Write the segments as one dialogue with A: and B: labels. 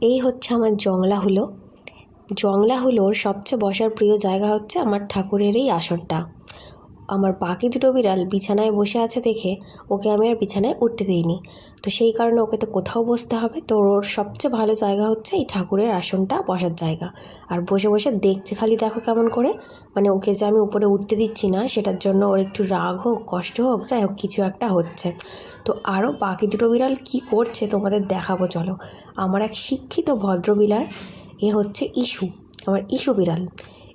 A: এই হচ্ছে আমার জংলা হলো। জংলা হলোর সবচেয়ে বসার প্রিয় জায়গা হচ্ছে আমার ঠাকুরের এই আসনটা। আমার বাকি দুটো বিড়াল বিছানায় বসে আছে দেখে ওকে আমি আর বিছানায় উঠতে দিইনি। তো সেই কারণে ওকে তো কোথাও বসতে হবে। তো ওর সবচেয়ে ভালো জায়গা হচ্ছে এই ঠাকুরের আসনটা বসার জায়গা। আর বসে বসে দেখছে খালি দেখো কেমন করে। মানে ওকে যে আমি উপরে উঠতে দিচ্ছি না, সেটার জন্য ওর একটু রাগ হোক, কষ্ট হোক, যাই হোক, কিছু একটা হচ্ছে। তো আরও বাকি দুটো বিড়াল কী করছে তোমাদের দেখাবো, চলো। আমার এক শিক্ষিত ভদ্র বিড়াল এ হচ্ছে ইস্যু আমার ইস্যু বিড়াল।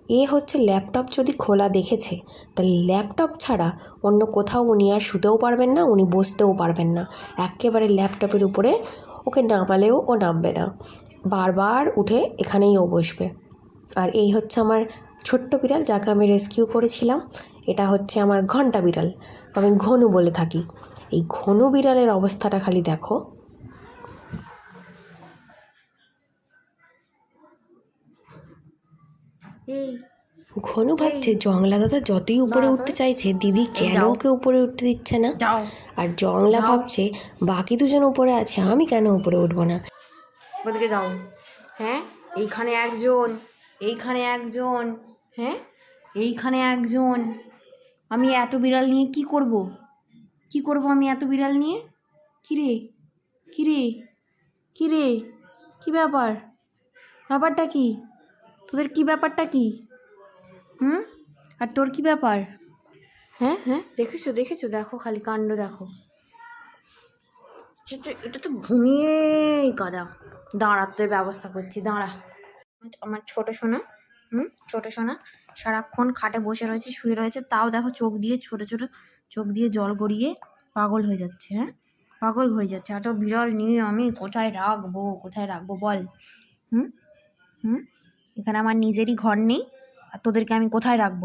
A: এ হচ্ছে ল্যাপটপ যদি খোলা দেখেছে তাহলে ল্যাপটপ ছাড়া অন্য কোথাও উনি আর শুতেও পারবেন না, উনি বসতেও পারবেন না। একেবারে ল্যাপটপের উপরে ওকে নামালেও ও নামবে না। বারবার উঠে এখানেই ও বসবে। আর এই হচ্ছে আমার ছোট্ট বিড়াল যাকে আমি রেস্কিউ করেছিলাম। এটা হচ্ছে আমার ঘণ্টা বিড়াল। আমি ঘনু বলে থাকি। এই ঘনু বিড়ালের অবস্থাটা খালি দেখো। ঘনু ভাবছে জংলা দাদা যতই উপরে উঠতে চাইছে দিদি কেন ওকে উপরে উঠতে দিচ্ছে না? আর জংলা ভাবছে বাকি দুজন উপরে আছে আমি কেন উপরে উঠবো না?
B: ওদিকে যাও। হ্যাঁ? এইখানে একজন এইখানে একজন হ্যাঁ? এইখানে একজন। আমি এত বিড়াল নিয়ে কি করব? কি করব আমি এত বিড়াল নিয়ে? কিরে? কিরে? কিরে? কি ব্যাপার? ব্যাপারটা কি? তোদের কি ব্যাপারটা কি? হুম? আর তোর কি ব্যাপার? হ্যাঁ হ্যাঁ দেখেছ দেখেছ দেখো খালি কাণ্ড দেখো। এটা তো- ঘুমিয়েই কাদা। দাঁড়াতে ব্যবস্থা করছি দাঁড়া। আমার ছোট সোনা হুম ছোট সোনা সারাক্ষণ খাটে বসে রয়েছে শুয়ে রয়েছে তাও দেখো চোখ দিয়ে ছোট ছোট চোখ দিয়ে জল গড়িয়ে পাগল হয়ে যাচ্ছে হ্যাঁ? পাগল হয়ে যাচ্ছে এত বিরল নিয়ে আমি কোথায় রাখব কোথায় রাখব বল। হুম? হুম? এখানে আমার নিজেরই ঘর নেই, আর তোদেরকে আমি কোথায় রাখব?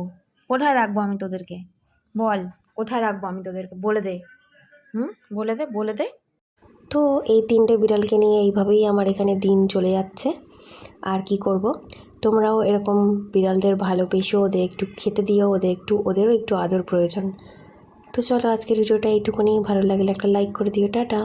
B: কোথায় রাখব আমি তোদেরকে? বল, কোথায় রাখব আমি তোদেরকে? বলে দে। হুম? বলে দে বলে দে।
A: তো এই তিনটে বিড়ালকে নিয়ে এইভাবেই আমার এখানে দিন চলে যাচ্ছে। আর কি করব? তোমরাও এরকম বিড়ালদের ভালোবেসো ওদের একটু খেতে দিও, ওদের একটু, ওদেরও একটু আদর প্রয়োজন। তো চলো আজকের ভিডিওটা এইটুকুনি ভালো লাগলে একটা লাইক করে দিও। টাটা।